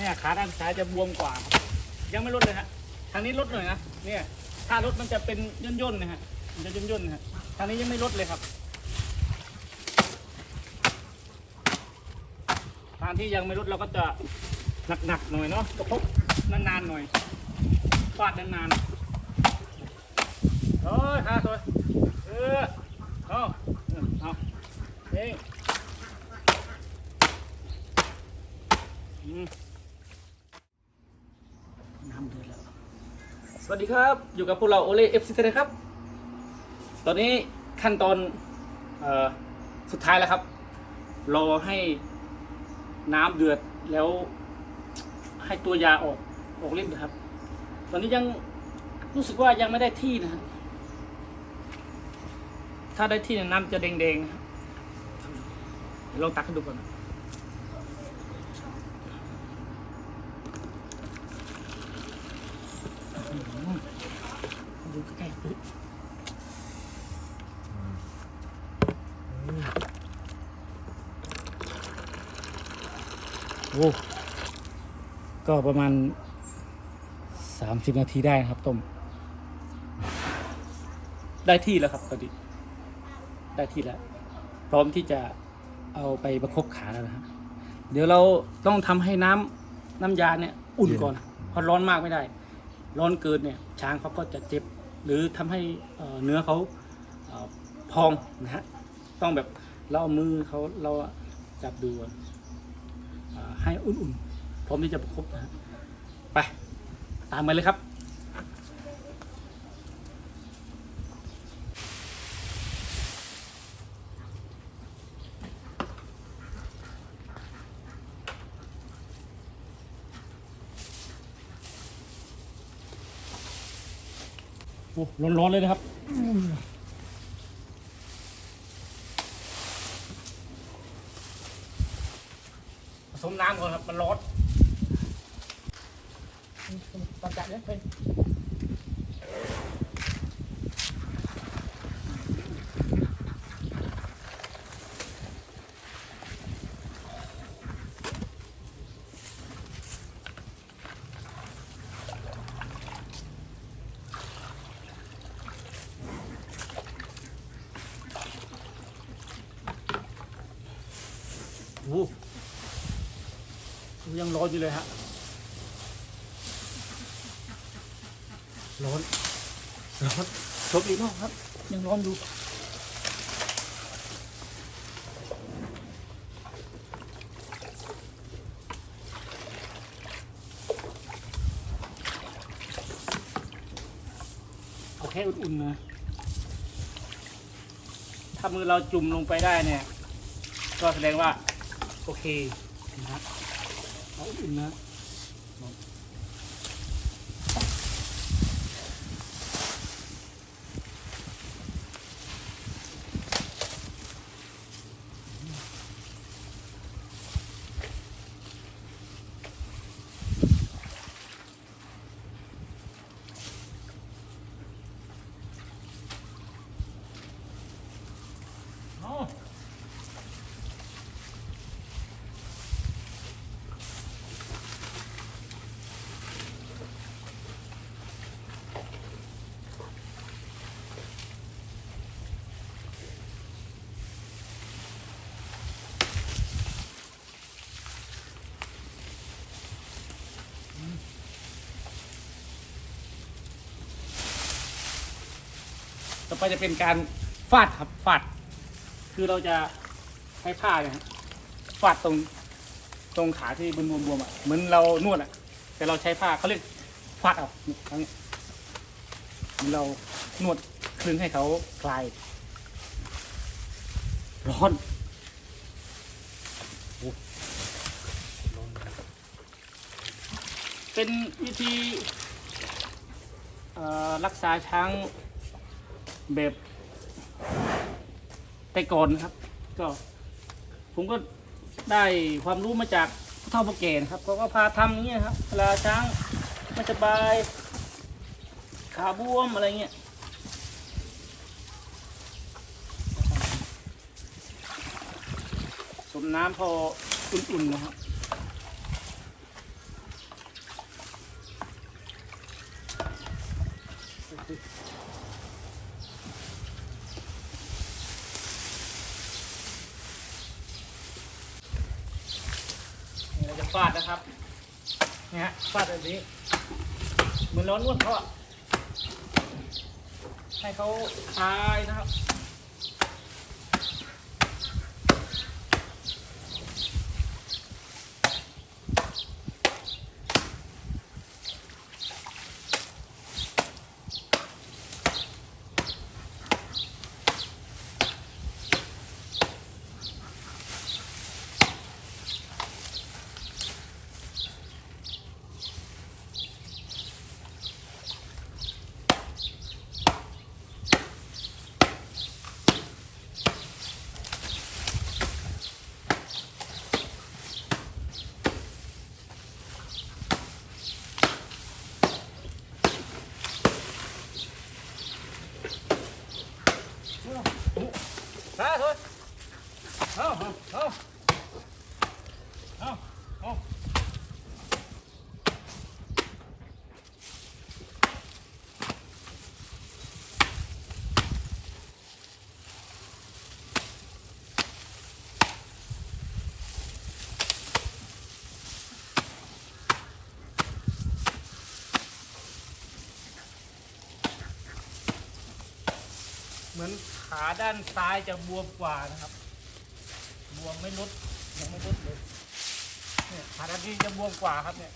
เนี่ยขาด้านซ้ายจะบวมกว่าครับยังไม่ลดเลยฮะทางนี้ลดหน่อยนะเนี่ยถ้าลดมันจะเป็นย่นๆนะฮะมันจะย่นๆนะฮะทางนี้ยังไม่ลดเลยครับทางที่ยังไม่ลดเราก็จะหนักๆหน่อยเนาะกระพกนานๆหน่อยฟาดนานๆโอ้ยขาสวยเออเอาเออเอาเองอืม น้ำเดือดแล้ว สวัสดี ครับ อยู่กับพวกเราโอเล่เอฟซีนะครับ ตอนนี้ขั้นตอนอสุดท้ายแล้วครับรอให้น้ำเดือดแล้วให้ตัวยาออกออกฤทธิ์นะครับ ตอนนี้ยังรู้สึกว่ายังไม่ได้ที่นะ ถ้าได้ที่น้ำจะแดงๆนะครับเดี๋ยวลองตักให้ดูก่อนนะ ดูใกล้ๆปึ๊บโอ้ก็ประมาณสามสิบนาทีได้นะครับต้ม ได้ที่แล้วครับตอนนี้ได้ที่แล้ว พร้อมที่จะเอาไปประคบขาแล้วนะครับ เดี๋ยวเราต้องทำให้น้ำน้ำยาเนี่ย อุ่นก่อนเพราะร้อนมากไม่ได้ ร้อนเกินเนี่ย ช้างเขาก็จะเจ็บ หรือทำให้เนื้อเขาพองนะฮะต้องแบบเราเอามือเขาเราจับดูก่อนให้อุ่นๆพร้อมที่จะประคบนะฮะไปตามมาเลยครับ ร้อนๆเลยนะครับผสมน้ำก่อนครับ มันร้อนตอนจัดเนี่ยเป็น อ้โหยังร้อนอยู่เลยฮะ ร้อน ร้อนชบอีกรอบครับ ยังร้อนอยู่เอาแค่อุ่นๆนะ ถ้ามือเราจุ่มลงไปได้เนี่ย ก็แสดงว่า โอเคนะครับเอาอุ่นนะ เอา ต่อไปจะเป็นการฟาดครับฟาด คือเราจะใช้ผ้าเนี่ยฟาดตรงตรงขาที่บนบวมๆอะเหมือนเรานวดอะ แต่เราใช้ผ้าเขาเรียกฟาดเอานี่ทั้งนี้เหมือนเรานวดคลึงให้เขาคลาย ร้อนเป็นวิธีรักษาช้าง แบบแต่ก่อนนะครับ ก็ ผมก็ได้ความรู้มาจากผู้เฒ่าผู้แก่นะครับเขาก็พาทำอย่างเงี้ยครับเวลาช้างไม่สบายขาบวมอะไรเงี้ยสมน้ำพออุ่นๆนะครับ ฟาดนะครับ เนี่ยฮะฟาดแบบนี้เหมือนร้อนนวดเขาอะให้เขาตายนะครับ มาเถอะ เอาเอาเอาเอาเหมือนขาด้านซ้ายจะบวมกว่านะครับ บวมไม่ลดยังไม่ลดเลยเนี่ยขาด้านนี้จะบวมกว่าครับเนี่ย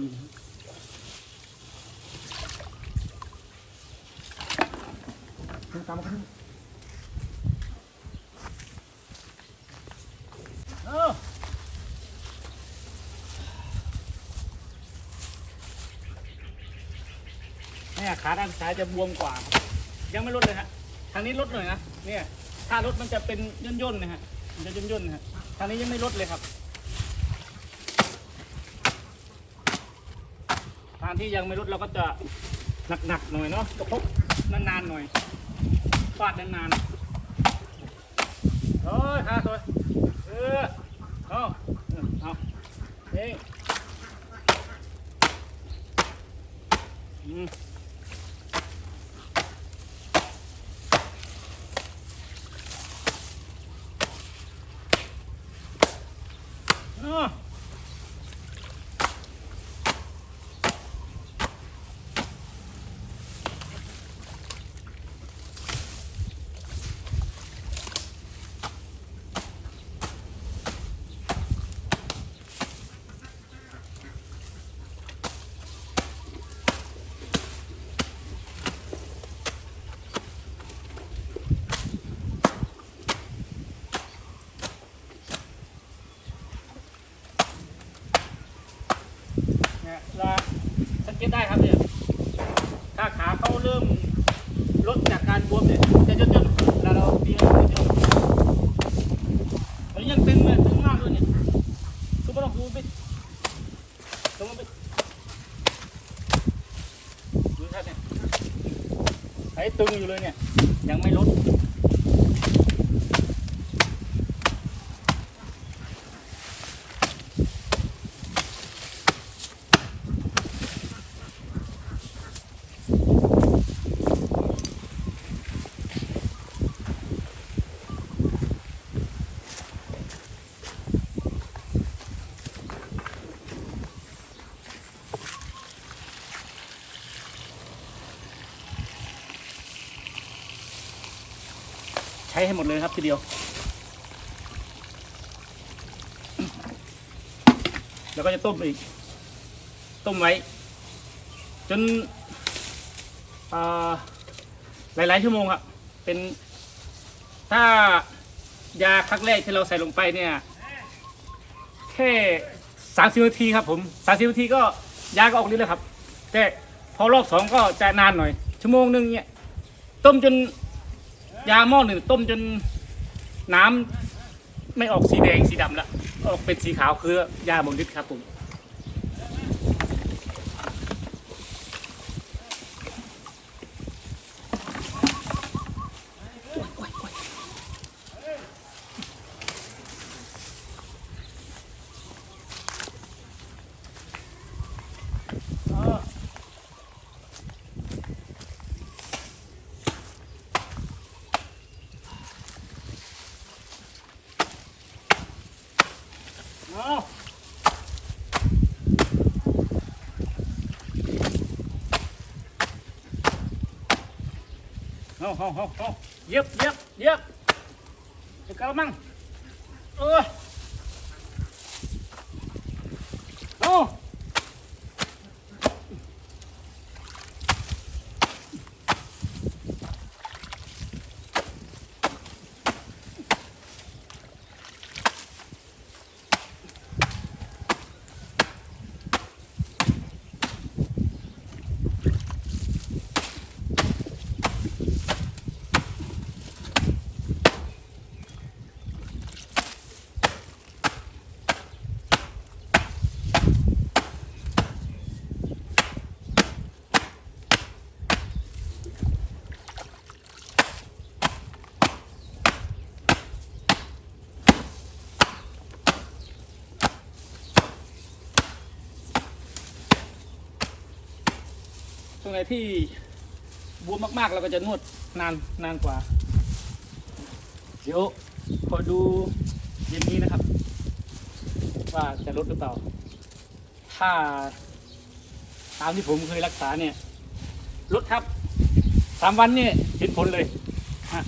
ดีนะขึ้นตามมาขึ้นเออเนี่ยขาด้านซ้ายจะบวมกว่า ยังไม่ลดเลยฮะทางนี้ลดหน่อยนะเนี่ยถ้ารถมันจะเป็นย่นๆนะฮะมันจะย่นๆนะฮะทางนี้ยังไม่ลดเลยครับ ทางที่ยังไม่ลดเราก็จะหนักๆหน่อยเนาะกระพบนานๆหน่อยฟาดนานๆโอ้ยขาสวยเออเอาเออเอาเองอืมเออ เนี่ยเราสัง เกตได้ครับเนี่ยถ้าขาเขาเริ่มลดจากการบวมเนี่ยจะย่นๆเวลาเราเบี้ยจะย่นแล้วยังตึงเลยตึงมากด้วยเนี่ยคือไม่ต้องดูไปตรงนั้นไปดูครับเนี่ยไอ้ตึงอยู่เลยเนี่ยยังไม่ลด ใช้ให้หมดเลยครับทีเดียว แล้วก็จะต้มอีก ต้มไว้ จนอ่าหลาย ๆ ชั่วโมงครับเป็น ถ้ายาครั้งแรกที่เราใส่ลงไปเนี่ย แค่สามสิบนาทีครับผมสามสิบนาทีก็ยาก็ออกฤทธิ์แล้วครับ แต่พอรอบสองก็จะนานหน่อย ชั่วโมงหนึงเนี่ย ต้มจน ยาหม้อหนึ่งต้มจนน้ำไม่ออกสีแดงสีดำแล้วออกเป็นสีขาวคือยาหมดฤทธิ์ครับผม เอา เอาเฮาเอาเอาเย็บเย็บเย็บจะกระมังเออเอา ตรงไหนที่บวมมากๆเราก็จะนวดนานนานกว่า เดี๋ยวขอดูเย็นนี้นะครับ ว่าจะลดหรือเปล่า ถ้าตามที่ผมเคยรักษาเนี่ยลดครับสามวันเนี่ยเห็นผลเลยฮะ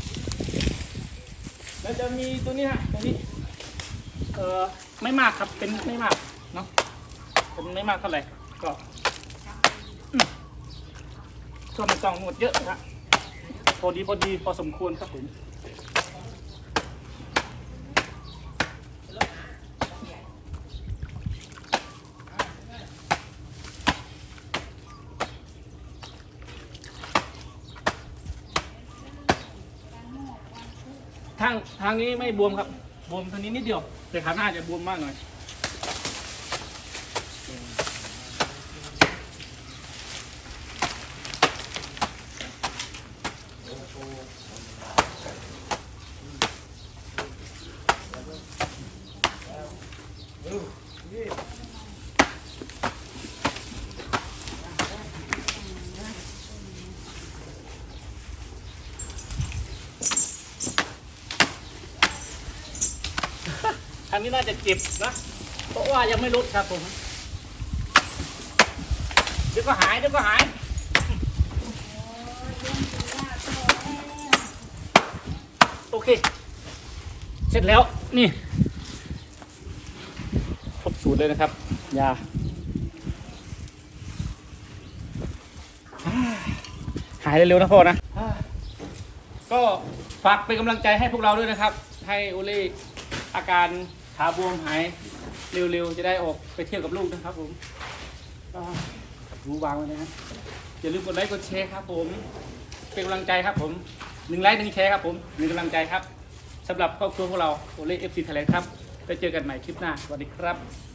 แล้วจะมีตัวนี้ฮะตัวนี้เออไม่มากครับเป็นไม่มากเนาะเป็นไม่มากเท่าไหร่ก็ ก็ไม่ต้องนวดเยอะนะพอดีพอดีพอสมควรครับผมทางทางนี้ไม่บวมครับ บวมทางนี้นิดเดียวแต่ขาหน้าจะบวมมากหน่อย นี้น่าจะเจ็บนะ เพราะว่ายังไม่ลดครับผม เดี๋ยวก็หายเดี๋ยวก็หาย โอเค เสร็จแล้วนี่ครบสูตรเลยนะครับ ยาหายเร็วๆนะพ่อนะ ก็ฝากเป็นกำลังใจให้พวกเราด้วยนะครับ ให้โอเล่อาการ ขาบวมหายเร็วๆ จะได้ออกไปเที่ยวกับลูกนะครับผมก็รู้วางไว้นะอย่าลืมกดไลค์กดแชร์ครับผม เป็นกำลังใจครับผมหนึ่งไลค์หนึ่งแชร์ครับผมหนึ่งกำลังใจครับสำหรับครอบครัวของเราโอเล่เอฟซีไทยแลนด์ครับไปเจอกันใหม่คลิปหน้าสวัสดีครับ